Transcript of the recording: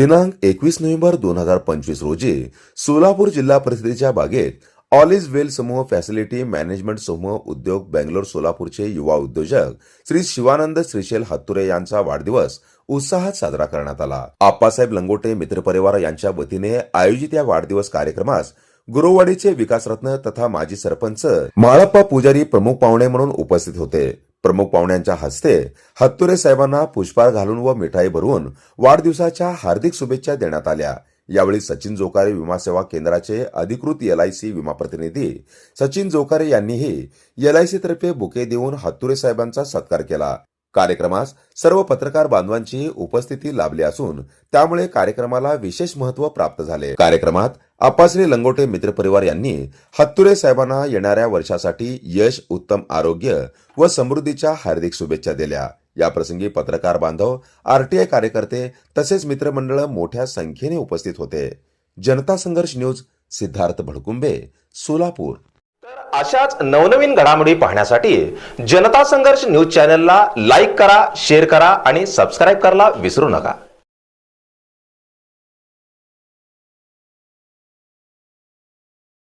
दिनांक एकवीस नोव्हेंबर दोन हजार पंचवीस रोजी सोलापूर जिल्हा परिषदेच्या बागेत ऑल इज वेल समूह फॅसिलिटी मॅनेजमेंट समूह उद्योग बेंगलोर सोलापूरचे युवा उद्योजक श्री शिवानंद श्रीशेल हत्तुरे यांचा वाढदिवस उत्साहात साजरा करण्यात आला. आप्पासाहेब लंगोटे मित्रपरिवार यांच्या वतीने आयोजित या वाढदिवस कार्यक्रमास गुरुवाडीचे विकासरत्न तथा माजी सरपंच माळप्पा पुजारी प्रमुख पाहुणे म्हणून उपस्थित होते. प्रमुख पाहुण्यांच्या हस्ते हत्तुरे साहेबांना पुष्पहार घालून व मिठाई भरवून वाढदिवसाच्या हार्दिक शुभेच्छा देण्यात आल्या. यावेळी सचिन जोकारे विमा सेवा केंद्राचे अधिकृत एलआयसी विमा प्रतिनिधी सचिन जोकारे यांनीही एलआयसी तर्फे बुके देऊन हत्तुरे साहेबांचा सत्कार केला. कार्यक्रमास सर्व पत्रकार बांधवांची उपस्थिती लाभली असून त्यामुळे कार्यक्रमाला विशेष महत्त्व प्राप्त झाले. कार्यक्रमात आपासरी लंगोटे मित्रपरिवार यांनी हत्तुरे साहेबांना येणाऱ्या वर्षासाठी यश उत्तम आरोग्य व समृद्धीच्या हार्दिक शुभेच्छा दिल्या. याप्रसंगी पत्रकार बांधव आरटीआय कार्यकर्ते तसेच मित्रमंडळ मोठ्या संख्येने उपस्थित होते. जनता संघर्ष न्यूज सिद्धार्थ भडकुंबे सोलापूर. अशाच नवनवीन घडामोडी पाहण्यासाठी जनता संघर्ष न्यूज चॅनलला लाईक करा शेअर करा आणि सबस्क्राईब करायला विसरू नका.